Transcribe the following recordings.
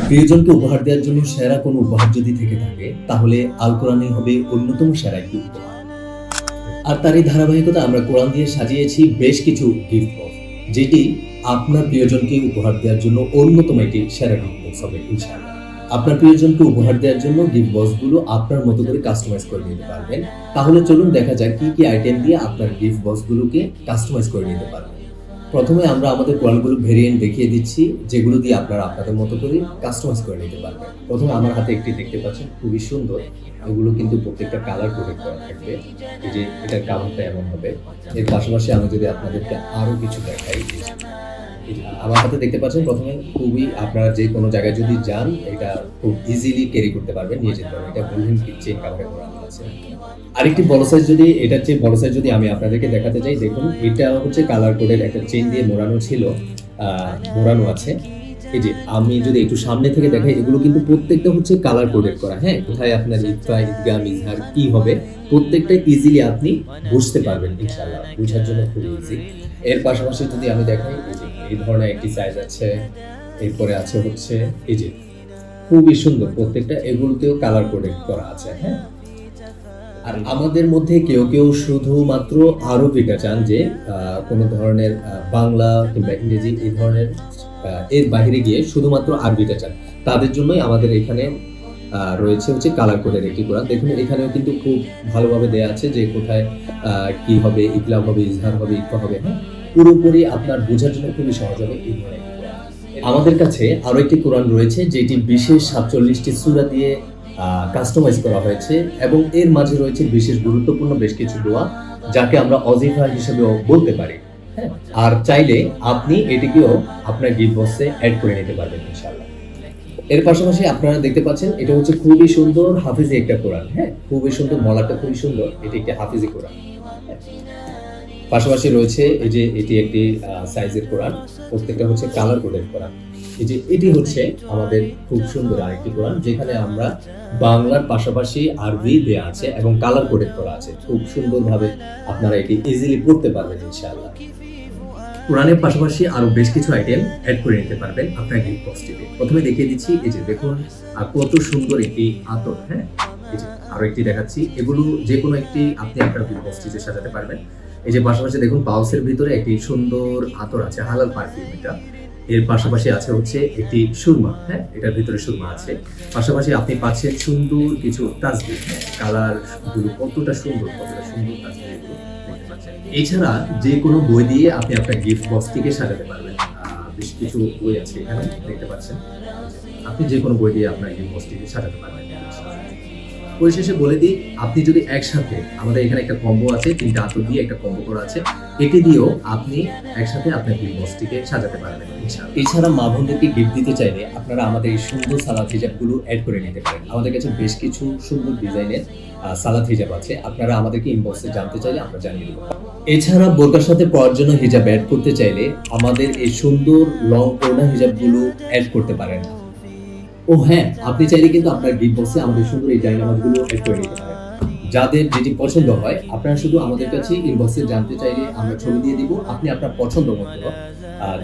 প্রিয়জনকে উপহার দেওয়ার জন্য সেরা কোনো উপহার যদি থেকে থাকে, তাহলে আল কোরআনই হবে অন্যতম সেরা একটি উপহার। আর তারই ধারাবাহিকতা আমরা কোরআন দিয়ে সাজিয়েছি বেশ কিছু গিফট বক্স যেটি আপনার প্রিয়জনকে উপহার দেওয়ার জন্য অন্যতম একটি সেরা গিফট বক্স হবে, ইনশাআল্লাহ। আপনার প্রিয়জনকে উপহার দেওয়ার জন্য গিফট বক্সগুলো আপনার মতো করে কাস্টমাইজ করে নিতে পারবেন। তাহলে চলুন দেখা যাক কি কি আইটেম দিয়ে আপনার গিফট বক্সগুলোকে কাস্টমাইজ করে নিতে পারবেন। প্রথমে আমরা আমাদের কোয়ালগুলো ভেরিয়েন্ট দেখিয়ে দিচ্ছি, যেগুলো দিয়ে আপনারা আপনাদের মতো করে কাস্টমাইজ করে নিতে পারবেন। প্রথমে আমার হাতে একটি দেখতে পাচ্ছেন, খুবই সুন্দর। এগুলো কিন্তু প্রত্যেকটা কালার কোডেড করা থাকবে। এই যে, এটার কাভারটা এমন হবে। এর পাশাপাশি আমি যদি আপনাদেরকে আরও কিছু দেখাই আমার হাতে দেখতে পাচ্ছেন, প্রথমে খুবই আপনারা যে কোনো জায়গায় যদি যান, এটা খুব ইজিলি ক্যারি করতে পারবেন, নিয়ে যেতে পারবেন। এটা গোল্ডেন চেন কাভারে করা আছে আরেকটি বড় সাইজ যদি, এটার চেয়ে বড় সাইজ যদি আমি আপনাদেরকে দেখাতে চাই, দেখুন, এটা হচ্ছে কালার কোডের একটা চেন দিয়ে মোড়ানো ছিল মোড়ানো আছে। এই যে, আমি যদি একটু সামনে থেকে দেখাই, এগুলো কিন্তু প্রত্যেকটা হচ্ছে কালার কোডেড করা। হ্যাঁ কোথায় আপনার ইফা ঈদগাহ মিজহার কি হবে প্রত্যেকটা ইজিলি আপনি বুঝতে পারবেন, ইনশাআল্লাহ। বোঝার জন্য খুব ইজি এর পাশাপাশি যদি আমি দেখাই এই ধরনের একটি সাইজ আছে, এরপরে আছে হচ্ছে এই যে খুবই সুন্দর প্রত্যেকটা, এগুলোতেও কালার কোডেড করা আছে হ্যাঁ? আর আমাদের মধ্যে কেউ কেউ শুধুমাত্র আরবিটা চান যে কোনো ধরনের বাংলা কিংবা ইংরেজি এই ধরনের এর বাইরে গিয়ে শুধুমাত্র আরবিটা চান। তাদের জন্যই আমাদের এখানে রয়েছে হচ্ছে কালার কোডের একটি কোরআন। দেখুন, এখানেও কিন্তু খুব ভালোভাবে দেয়া আছে যে কোথায় কি হবে, ইকলাম হবে, ইজহার হবে, ইকফা হবে হ্যাঁ? পুরোপুরি আপনার বোঝার জন্য খুবই সহজ হবে এই। আমাদের কাছে আরও একটি কোরআন রয়েছে, যেটি বিশেষ সাতচল্লিশটি সুরা দিয়ে কাস্টমাইজ করা হয়েছে এবং এর মাঝে রয়েছে বিশেষ গুরুত্বপূর্ণ বেশ কিছু দোয়া, যাকে আমরা অজিফা হিসেবেও বলতে পারি। হ্যাঁ? আর চাইলে আপনি এটিকেও আপনার গিফট বক্সে অ্যাড করে নিতে পারবেন, ইনশাআল্লাহ। এর পাশাপাশি আপনারা দেখতে পাচ্ছেন, এটা হচ্ছে খুবই সুন্দর হাফিজি একটা কোরআন হ্যাঁ? খুবই সুন্দর মলাটা খুবই সুন্দর, এটি একটি হাফিজি কোরআন হ্যাঁ। পাশাপাশি রয়েছে এই যে এটি একটি সাইজের কোরআন, প্রত্যেকটা হচ্ছে কালার কোডের কোরআন। এই যে এটি হচ্ছে আমাদের খুব সুন্দর আরেকটি কোরআন, যেখানে আমরা বাংলার পাশাপাশি আরবি দেয়া আছে এবং কালার কোডেড করা আছে। খুব সুন্দরভাবে আপনারা এটি ইজিলি পড়তে পারবেন, ইনশাআল্লাহ। কোরআনের পাশাপাশি আরও বেশ কিছু আইটেম অ্যাড করে নিতে পারবেন আপনার গিফট বক্সটিতে প্রথমে দেখিয়ে দিচ্ছি এই যে দেখুন আহ, কত সুন্দর একটি আতর হ্যাঁ? এই যে আরও একটি দেখাচ্ছি। এগুলো যে কোনো একটি আপনি আপনার গিফট বক্সটিতে সাজাতে পারবেন। এই যে পাশাপাশি দেখুন পাউসের ভিতরে একটি সুন্দর আতর আছে হালাল পারফিউম এটা। এর পাশাপাশি আছে হচ্ছে একটি সুরমা হ্যাঁ? এটার ভিতরে সুরমা আছে। পাশাপাশি আপনি পাচ্ছেন সুন্দর কিছু তাজবি কালারগুলো কতটা সুন্দর কতটা সুন্দর তাজবি এছাড়া যে কোনো বই দিয়ে আপনি আপনার গিফট বক্সটিকে সাজাতে পারবেন। বেশ কিছু বই আছে এখানে, দেখতে পাচ্ছেন। আপনি যে কোনো বই দিয়ে আপনার গিফট বক্সটিকে সাজাতে পারবেন। পরিশেষে বলে দিই, আপনি যদি একসাথে, আমাদের এখানে একটা কম্বো আছে, তিনটা আতর দিয়ে একটা কম্বো করা আছে, এটি দিয়েও আপনি একসাথে আপনার গিফট বক্সটিকে সাজাতে পারবেন এছাড়া মা বোনদেরকে গিফট দিতে চাইলে আপনারা আমাদের এই সুন্দর সালাদ হিজাবগুলো অ্যাড করে নিতে পারেন। আমাদের কাছে বেশ কিছু সুন্দর ডিজাইনের সালাদ হিজাব আছে। আপনারা আমাদেরকে ইনবক্সে জানতে চাইলে আমরা জানিয়ে দেবো। এছাড়া বোরকার সাথে পরার জন্য হিজাব অ্যাড করতে চাইলে আমাদের এই সুন্দর লং ওড়না হিজাবগুলো অ্যাড করতে পারেন। ও হ্যাঁ আপনি চাইলে কিন্তু আপনার গিফট বক্সে আমাদের সুন্দর এই ডাইনামাজগুলো অ্যাড করে নিতে পারেন। যাদের যেটি পছন্দ হয়, আপনারা শুধু আমাদের কাছে ইনবক্সে জানতে চাইলে আমরা ছবি দিয়ে দিব, আপনি আপনার পছন্দ মতো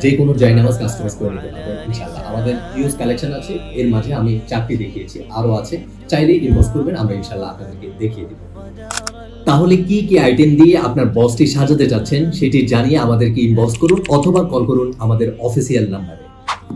যে কোনো জায়নামাজ কাস্টমাইজ করে নিতে পারবেন, ইনশাআল্লাহ। আমাদের ইউজ কালেকশন আছে, এর মাঝে আমি চারটি দেখিয়েছি আরও আছে। চাইলে ইনবক্স করবেন, আমরা ইনশাআল্লাহ আপনাদেরকে দেখিয়ে দিব। তাহলে কি কি আইটেম দিয়ে আপনার বসটি সাজাতে চাচ্ছেন, সেটি জানিয়ে আমাদেরকে ইনবক্স করুন, অথবা কল করুন আমাদের অফিসিয়াল নাম্বারে